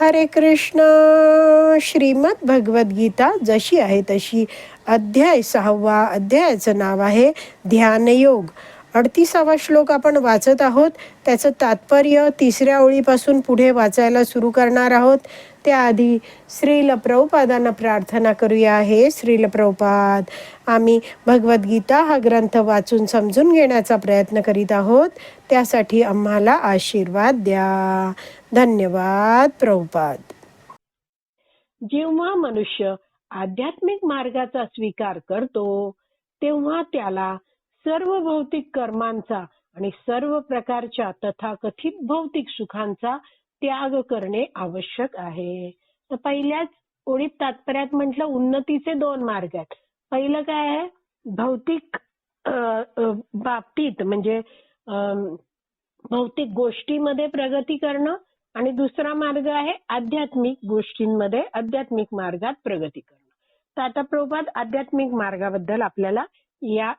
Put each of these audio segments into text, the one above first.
हरे कृष्ण. श्रीमद भगवद्गीता जशी आहे तशी अध्याय सहावा अध्यायाचं नाव आहे ध्यानयोग. अडतीसावा श्लोक आपण वाचत आहोत. त्याचं तात्पर्य तिसऱ्या ओळीपासून पुढे वाचायला सुरू करणार आहोत. त्याआधी श्रील प्रभुपादांना प्रार्थना करूया. हे श्रील प्रभुपाद आम्ही भगवद्गीता हा ग्रंथ वाचून समजून घेण्याचा प्रयत्न करीत आहोत. त्यासाठी आम्हाला आशीर्वाद द्या. धन्यवाद प्रभुपाद. जेव्हा मनुष्य आध्यात्मिक मार्गाचा स्वीकार करतो तेव्हा त्याला सर्व भौतिक कर्मांचा आणि सर्व प्रकारच्या तथाकथित भौतिक सुखांचा त्याग करणे आवश्यक आहे. तर पहिल्याच ओळीत तात्पर्यात म्हटलं उन्नतीचे दोन मार्ग आहेत. पहिलं काय आहे? भौतिक बाबतीत म्हणजे भौतिक गोष्टीमध्ये प्रगती करणं आणि दुसरा मार्ग आहे आध्यात्मिक गोष्टींमध्ये आध्यात्मिक मार्गात प्रगती करणं. तर आता प्रभुपाद आध्यात्मिक मार्गाबद्दल आपल्याला या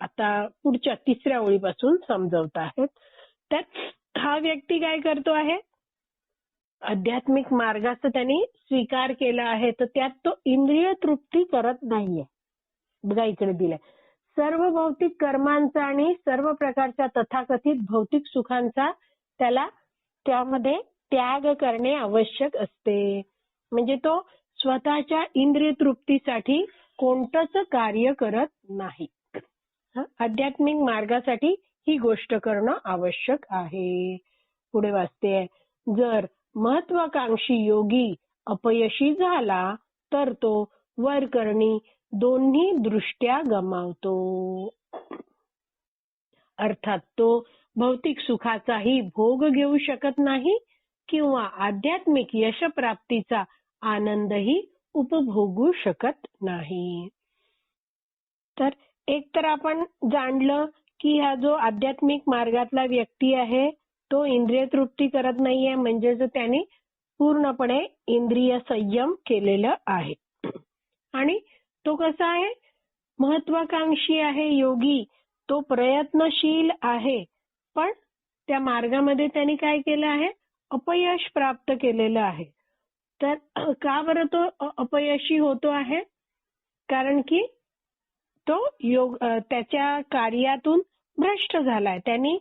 आता पुढच्या तिसऱ्या ओळीपासून समजवत आहेत. तर हा व्यक्ती काय करतो आहे? आध्यात्मिक मार्गाचा त्यांनी स्वीकार केला आहे तर त्यात तो इंद्रिय तृप्ती करत नाहीये. बघा इकडे दिलंय. सर्व भौतिक कर्मांचा आणि सर्व प्रकारच्या तथाकथित भौतिक सुखांचा त्याला त्यामध्ये त्याग करणे आवश्यक असते. म्हणजे तो स्वतःच्या इंद्रिय तृप्तीसाठी कोणतंच कार्य करत नाही. आध्यात्मिक मार्गासाठी ही गोष्ट करणं आवश्यक आहे. पुढे वाचते जर महत्वाकांक्षी योगी अपयशी झाला तर तो वर करणी दोन्ही दृष्ट्या गमावतो. अर्थात तो भौतिक सुखाचाही भोग घेऊ शकत नाही किंवा आध्यात्मिक यशप्राप्तीचा आनंदही उपभोगू शकत नाही. तर एक तर आपण जाणलं की हा जो आध्यात्मिक मार्गातला व्यक्ती आहे तो इंद्रिय तृप्ती करत नाहीये म्हणजेच त्याने पूर्णपणे इंद्रिय संयम केलेलं आहे. आणि तो कसा आहे? महत्वाकांक्षी आहे योगी. तो प्रयत्नशील आहे. पण त्या मार्गामध्ये त्यांनी काय केलं आहे? अपयश प्राप्त केलेलं आहे. तर का बरं तो अपयशी होतो आहे? कारण की तो योग त्याच्या कार्यातून भ्रष्ट झालाय. त्यांनी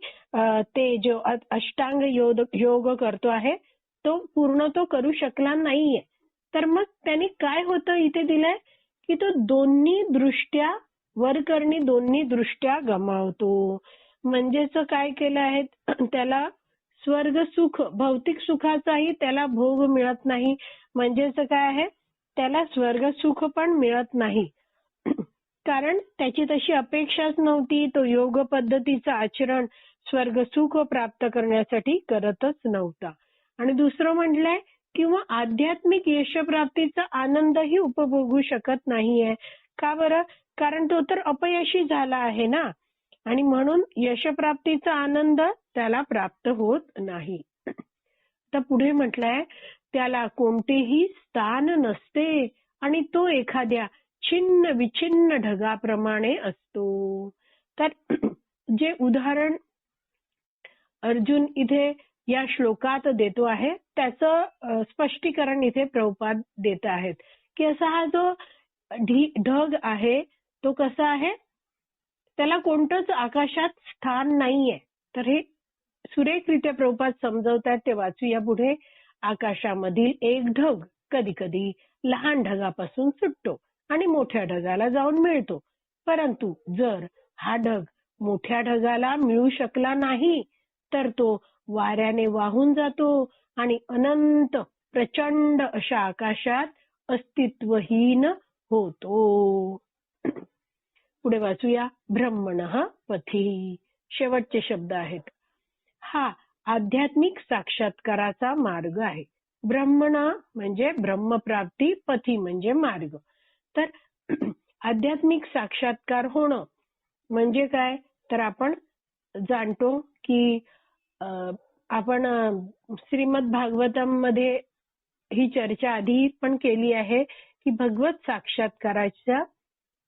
ते जो अष्टांग योग योग करतो आहे तो पूर्ण तो करू शकला नाहीये. तर मग त्यांनी काय होतं इथे दिलंय? की तो दोन्ही दृष्ट्या वरकरणी दोन्ही दृष्ट्या गमावतो. म्हणजेच काय केलं आहे? त्याला स्वर्ग सुख भौतिक सुखाचाही त्याला भोग मिळत नाही. म्हणजेच काय आहे? त्याला स्वर्ग सुख पण मिळत नाही. कारण त्याची तशी अपेक्षाच नव्हती. तो योग पद्धतीचं आचरण स्वर्ग सुख प्राप्त करण्यासाठी करतच नव्हता. आणि दुसरं म्हटलंय किंवा आध्यात्मिक यशप्राप्तीचा आनंदही उपभोगू शकत नाहीये. का बरं? कारण तो तर अपयशी झाला आहे ना? आणि म्हणून यशप्राप्तीचा आनंद त्याला प्राप्त होत नाही. तर पुढे म्हटलंय त्याला कोणतेही स्थान नसते. आणि तो एखाद्या छिन्न विछिन्न ढगाप्रमाणे असतो. तर जे उदाहरण अर्जुन इथे या श्लोकात देतो आहे त्याचं स्पष्टीकरण इथे प्रभुपाद देत आहेत की असा हा जो ढग आहे तो कसा आहे? त्याला कोणतंच आकाशात स्थान नाहीये. तर हे सुरेखरित्या प्रभुपाद समजवतात ते वाचूया पुढे. आकाशामधील एक ढग कधी कधी लहान ढगापासून सुटतो. आणि मोठ्या ढगाला जाऊन मिळतो. परंतु जर हा ढग मोठ्या ढगाला मिळू शकला नाही तर तो वाऱ्याने वाहून जातो आणि अनंत प्रचंड अशा आकाशात अस्तित्वहीन होतो. पुढे वाचूया. ब्रह्मण पथी. शेवटचे शब्द आहेत. हा आध्यात्मिक साक्षात्काराचा मार्ग आहे. ब्रह्मण म्हणजे ब्रह्मप्राप्ती पथी म्हणजे मार्ग. तर आध्यात्मिक साक्षात्कार होणं म्हणजे काय? तर आपण जाणतो की आपण श्रीमद भागवतममध्ये ही चर्चा आधी पण केली आहे की भगवत साक्षात्काराच्या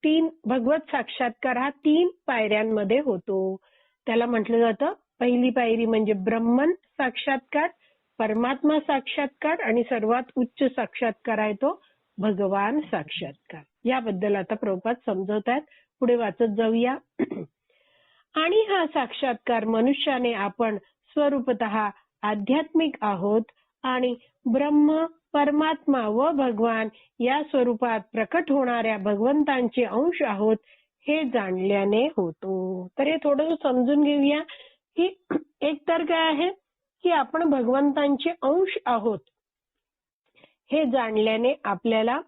तीन भगवत साक्षात्कार हा तीन पायऱ्यांमध्ये होतो. त्याला म्हटलं जातं पहिली पायरी म्हणजे ब्रह्मन साक्षात्कार परमात्मा साक्षात्कार आणि सर्वात उच्च साक्षात्कार आहे तो. भगवान साक्षात्कार. याबद्दल आता प्रभुपाद समजवत आहेत पुढे वाचत जाऊया. आणि हा साक्षात्कार मनुष्याने आपण स्वरूपत आध्यात्मिक आहोत आणि ब्रह्म परमात्मा व भगवान या स्वरूपात प्रकट होणाऱ्या भगवंतांचे अंश आहोत हे जाणल्याने होतो. तर हे थोडं समजून घेऊया की एक तर काय आहे की आपण भगवंतांचे अंश आहोत. हे जाणल्याने आपल्याला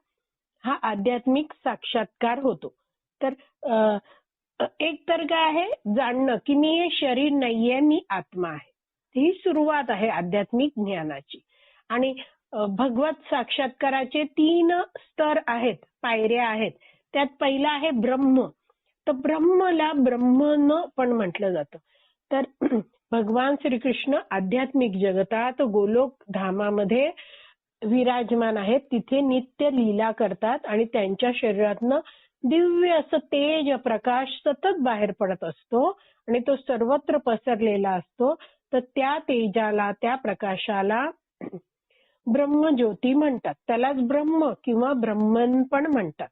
हा आध्यात्मिक साक्षात्कार होतो. तर एक तर काय आहे? जाणणं की मी हे शरीर नाहीये मी आत्मा आहे. ही सुरुवात आहे आध्यात्मिक ज्ञानाची. आणि भगवत साक्षात्काराचे तीन स्तर आहेत पायऱ्या आहेत. त्यात पहिला आहे ब्रह्म. तर ब्रह्मला ब्रह्मन पण म्हटलं जातं. तर भगवान श्रीकृष्ण आध्यात्मिक जगतात गोलोक धामामध्ये विराजमान आहेत. तिथे नित्य लीला करतात आणि त्यांच्या शरीरातनं दिव्य असं तेज प्रकाश सतत बाहेर पडत असतो आणि तो सर्वत्र पसरलेला असतो. तर त्या तेजाला त्या प्रकाशाला ब्रह्मज्योती म्हणतात. त्यालाच ब्रह्म किंवा ब्रह्मन पण म्हणतात.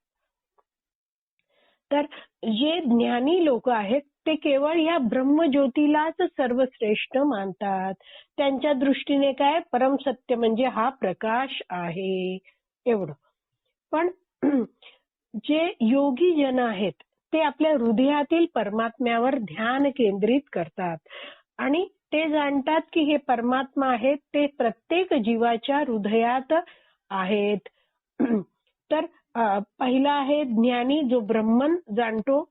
तर जे ज्ञानी लोक आहेत ते केवळ या ब्रह्मज्योतीलाच सर्वश्रेष्ठ मानतात. त्यांच्या दृष्टीने काय? परमसत्य म्हणजे हा प्रकाश आहे. एवढं. पण जे योगी जन आहेत ते आपल्या हृदयातील परमात्म्यावर ध्यान केंद्रित करतात. आणि ते जाणतात की हे परमात्मा आहेत ते प्रत्येक जीवाच्या हृदयात आहेत. तर पहिला आहे ज्ञानी जो ब्रह्मन जाणतो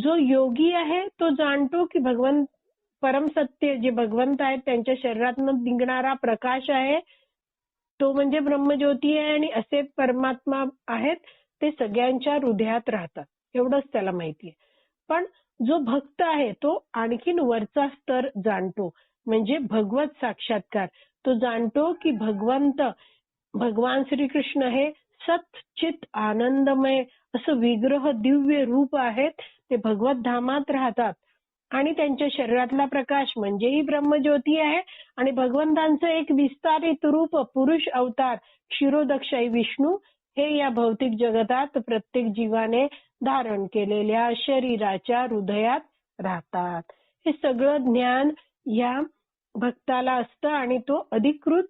जो योगी आहे तो जाणतो की भगवंत परमसत्य जे भगवंत आहेत त्यांच्या शरीरातनं निघणारा प्रकाश आहे तो म्हणजे ब्रह्मज्योती आहे आणि असे परमात्मा आहेत ते सगळ्यांच्या हृदयात राहतात. एवढंच त्याला माहिती आहे. पण जो भक्त आहे तो आणखीन वरचा स्तर जाणतो. म्हणजे भगवत साक्षात्कार. तो जाणतो की भगवंत भगवान श्रीकृष्ण हे सत चित आनंदमय असं विग्रह दिव्य रूप आहेत ते भगवत धामात राहतात. आणि त्यांच्या शरीरातला प्रकाश म्हणजेही ब्रह्मज्योती आहे. आणि भगवंतांचं एक विस्तारित रूप पुरुष अवतार क्षीरोदक्षाई विष्णू हे या भौतिक जगतात प्रत्येक जीवाने धारण केलेल्या शरीराच्या हृदयात राहतात. हे सगळं ज्ञान या भक्ताला असतं आणि तो अधिकृत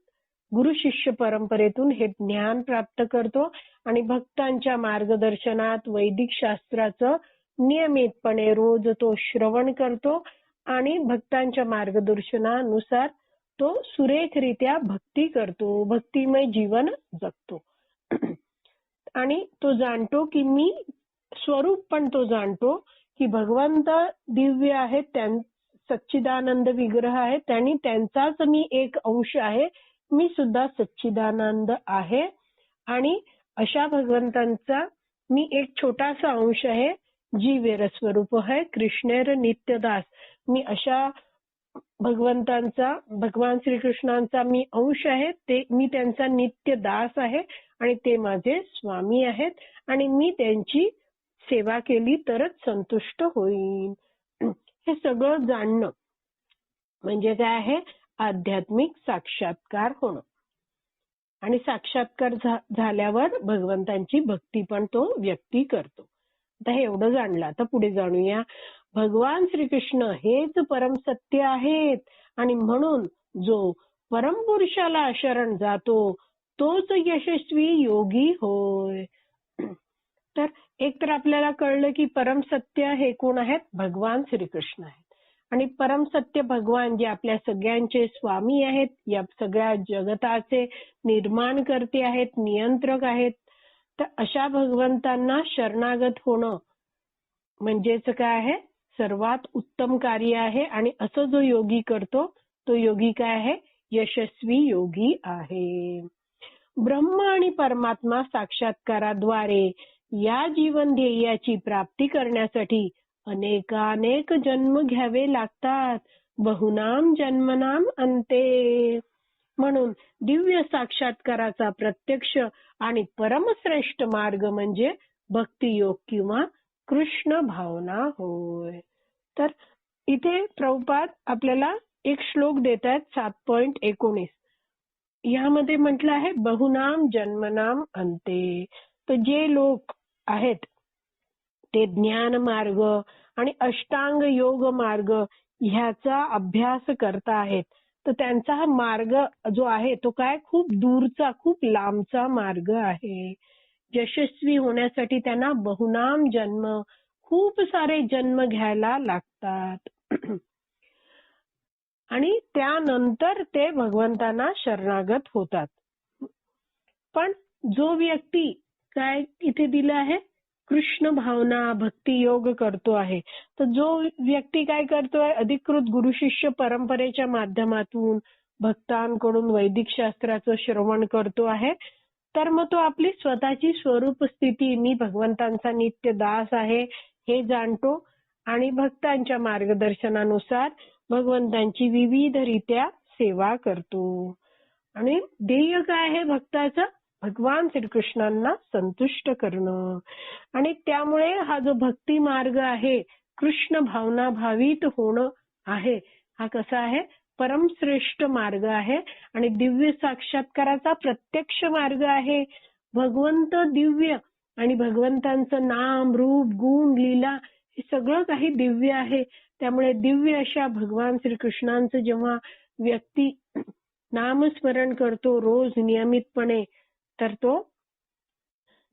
गुरु शिष्य परंपरेतून हे ज्ञान प्राप्त करतो. आणि भक्तांच्या मार्गदर्शनात वैदिक शास्त्राचं नियमितपणे रोज तो श्रवण करतो आणि भक्तांच्या मार्गदर्शनानुसार तो सुरेखरित्या भक्ती करतो भक्तिमय जीवन जगतो. आणि तो जाणतो की मी स्वरूप पण तो जाणतो की भगवंत दिव्य आहेत त्यां सच्चिदानंद विग्रह आहे त्यांनी त्यांचाच मी एक अंश आहे मी सुद्धा सच्चिदानंद आहे. आणि अशा भगवंतांचा मी एक छोटासा अंश आहे जी स्वरूप आहे कृष्णेर नित्यदास. मी अशा भगवंतांचा भगवान श्रीकृष्णांचा मी अंश आहे ते मी त्यांचा नित्य दास आहे आणि ते माझे स्वामी आहेत आणि मी त्यांची सेवा केली तरच संतुष्ट होईन. हे सगळं जाणणं म्हणजे काय आहे? आध्यात्मिक साक्षात्कार होणं. आणि साक्षात्कार झाल्यावर भगवंतांची भक्ती पण तो व्यक्ती करतो. आता हे एवढं जाणलं. आता पुढे जाणूया. भगवान श्रीकृष्ण हेच परम सत्य आहेत. आणि म्हणून जो परमपुरुषाला शरण जातो तोच यशस्वी योगी होय. तर एक तर आपल्याला कळलं की परम सत्य हे कोण आहेत? भगवान श्रीकृष्ण आहेत. आणि परम सत्य भगवान जे आपल्या सगळ्यांचे स्वामी आहेत या सगळ्या जगताचे निर्माण करते आहेत नियंत्रक आहेत तर अशा भगवंतांना शरणागत होणं म्हणजेच काय आहे? सर्वात उत्तम कार्य आहे आणि असं जो योगी करतो तो योगी काय आहे? यशस्वी योगी आहे. ब्रह्म आणि परमात्मा साक्षात्काराद्वारे या जीवन ध्येयाची प्राप्ती करण्यासाठी अनेकानेक जन्म घ्यावे लागतात. बहुनाम जन्मनाम अंते. म्हणून दिव्य साक्षात्काराचा प्रत्यक्ष आणि परमश्रेष्ठ मार्ग म्हणजे भक्तियोग किंवा कृष्ण भावना होय. तर इथे प्रभुपाद आपल्याला एक श्लोक देत आहेत सात पॉइंट एकोणीस. यामध्ये म्हटलं आहे बहुनाम जन्मनाम अंते. तर जे लोक आहेत ते ज्ञान मार्ग आणि अष्टांग योग मार्ग ह्याचा अभ्यास करता आहेत. तर त्यांचा हा मार्ग जो आहे तो काय? खूप दूरचा खूप लांबचा मार्ग आहे. यशस्वी होण्यासाठी त्यांना बहुनाम जन्म खूप सारे जन्म घ्यायला लागतात. आणि त्यानंतर ते भगवंतांना शरणागत होतात. पण जो व्यक्ती काय इथे दिलं आहे? कृष्ण भावना भक्ती योग करतो आहे. तर जो व्यक्ती काय करतोय अधिकृत गुरु शिष्य परंपरेच्या माध्यमातून भक्तांकडून वैदिक शास्त्राचं श्रवण करतो आहे. तर मग तो आपली स्वतःची स्वरूप स्थिती मी भगवंतांचा नित्य दास आहे हे जाणतो. आणि भक्तांच्या मार्गदर्शनानुसार भगवंतांची विविधरित्या सेवा करतो. आणि ध्येय काय आहे भक्ताचं? भगवान श्रीकृष्णांना संतुष्ट करणं. आणि त्यामुळे हा जो भक्ती मार्ग आहे कृष्ण भावना भावित होणं आहे हा कसा आहे? परमश्रेष्ठ मार्ग आहे. आणि दिव्य साक्षात्काराचा प्रत्यक्ष मार्ग आहे. भगवंत दिव्य आणि भगवंतांचं नाम रूप गुण लीला हे सगळं काही दिव्य आहे. त्यामुळे दिव्य अशा भगवान श्रीकृष्णांचं जेव्हा व्यक्ती नामस्मरण करतो रोज नियमितपणे तर तो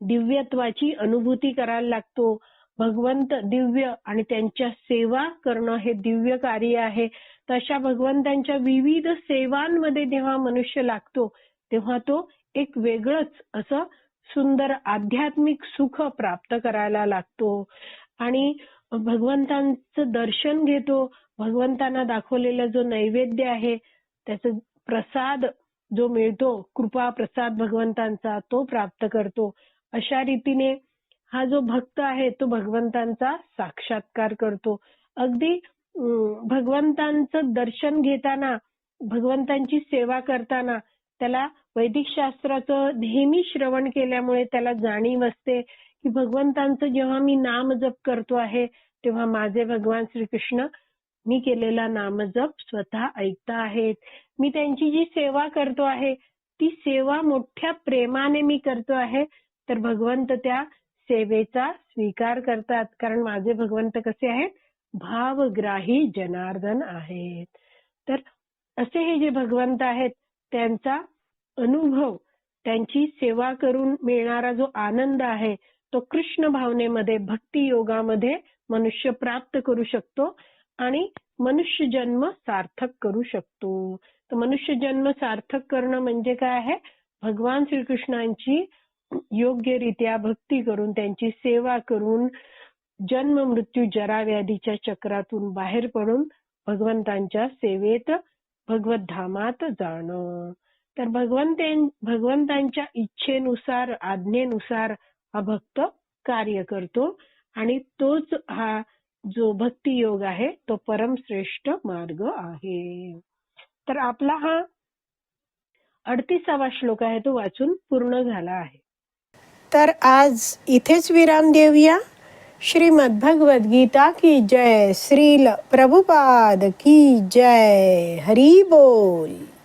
दिव्यत्वाची अनुभूती करायला लागतो. भगवंत दिव्य आणि त्यांच्या सेवा करणं हे दिव्य कार्य आहे. तशा भगवंतांच्या विविध सेवांमध्ये जेव्हा मनुष्य लागतो तेव्हा तो एक वेगळंच असं सुंदर आध्यात्मिक सुख प्राप्त करायला लागतो. आणि भगवंतांचं दर्शन घेतो. भगवंतांना दाखवलेला जो नैवेद्य आहे त्याचं प्रसाद जो मिळतो कृपा प्रसाद भगवंतांचा तो प्राप्त करतो. अशा रीतीने हा जो भक्त आहे तो भगवंतांचा साक्षात्कार करतो. अगदी भगवंतांचं दर्शन घेताना भगवंतांची सेवा करताना त्याला वैदिक शास्त्राचं नेहमी श्रवण केल्यामुळे त्याला जाणीव असते की भगवंतांचं जेव्हा मी नाम जप करतो आहे तेव्हा माझे भगवान श्रीकृष्ण मी केलेला नामजप स्वतः ऐकता आहेत. मी त्यांची जी सेवा करतो आहे ती सेवा मोठ्या प्रेमाने मी करतो आहे. तर भगवंत त्या सेवेचा स्वीकार करतात. कारण माझे भगवंत कसे आहेत? भावग्राही जनार्दन आहेत. तर असे हे जे भगवंत आहेत त्यांचा अनुभव त्यांची सेवा करून मिळणारा जो आनंद आहे तो कृष्ण भावनेमध्ये भक्ती योगामध्ये मनुष्य प्राप्त करू शकतो. आणि मनुष्य जन्म सार्थक करू शकतो. तर मनुष्य जन्म सार्थक करणं म्हणजे काय आहे? भगवान श्रीकृष्णांची योग्यरित्या भक्ती करून त्यांची सेवा करून जन्म मृत्यू जरा व्याधीच्या चक्रातून बाहेर पडून भगवंतांच्या सेवेत भगवत धामात जाणं. तर भगवंत भगवंतांच्या इच्छेनुसार आज्ञेनुसार हा भक्त कार्य करतो आणि तोच हा जो भक्ती योग आहे तो परमश्रेष्ठ मार्ग आहे. तर आपला हा अडतीसावा श्लोक आहे तो वाचून पूर्ण झाला आहे. तर आज इथेच विराम देऊया. श्रीमद भगवद गीता की जय श्रील प्रभुपाद की जय हरी बोल.